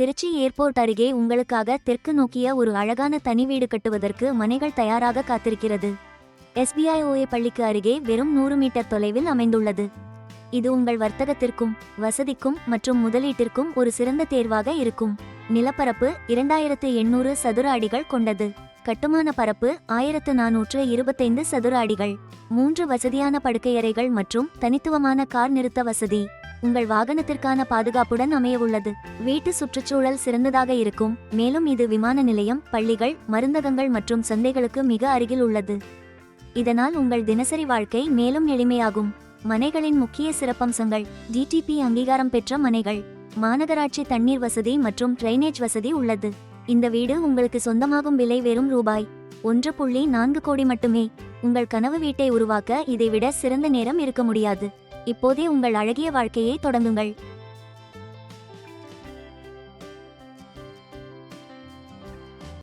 Trichy airport அருகே உங்களுக்காக தெற்கு நோக்கிய ஒரு அழகான தனி வீடு கட்டுவதற்கு மனைகள் தயாராக காத்திருக்கிறது. எஸ்பிஐ ஓஏ பள்ளிக்கு அருகே வெறும் நூறு மீட்டர் தொலைவில் அமைந்துள்ளது. இது உங்கள் வர்த்தகத்திற்கும் வசதிக்கும் மற்றும் முதலீட்டிற்கும் ஒரு சிறந்த தேர்வாக இருக்கும். நிலப்பரப்பு இரண்டாயிரத்து எண்ணூறு சதுர அடிகள் கொண்டது. கட்டுமான பரப்பு ஆயிரத்து நானூற்று இருபத்தைந்து சதுர அடிகள். மூன்று வசதியான படுக்கையறைகள் மற்றும் தனித்துவமான கார் நிறுத்த வசதி. உங்கள் வாகனத்திற்கான பாதுகாப்புடன் அமைய உள்ளது வீட்டு சுற்றுச்சூழல் சிறந்ததாக இருக்கும். மேலும் இது விமான நிலையம் பள்ளிகள் மருந்தகங்கள் மற்றும் சந்தைகளுக்கு மிக அருகில் உள்ளது. இதனால் உங்கள் தினசரி வாழ்க்கை மேலும் எளிமையாகும். மனைகளின் முக்கிய சிறப்பம்சங்கள். டிடிபி அங்கீகாரம் பெற்ற மனைகள். மாநகராட்சி தண்ணீர் வசதி மற்றும் ட்ரைனேஜ் வசதி உள்ளது. இந்த வீடு உங்களுக்கு சொந்தமாகும் விலை வெறும் ரூபாய். ஒன்று புள்ளி நான்கு கோடி மட்டுமே. உங்கள் கனவு வீட்டை உருவாக்க இதைவிட சிறந்த நேரம் இருக்க முடியாது. இப்போதே உங்கள் அழகிய வாழ்க்கையை தொடங்குங்கள்.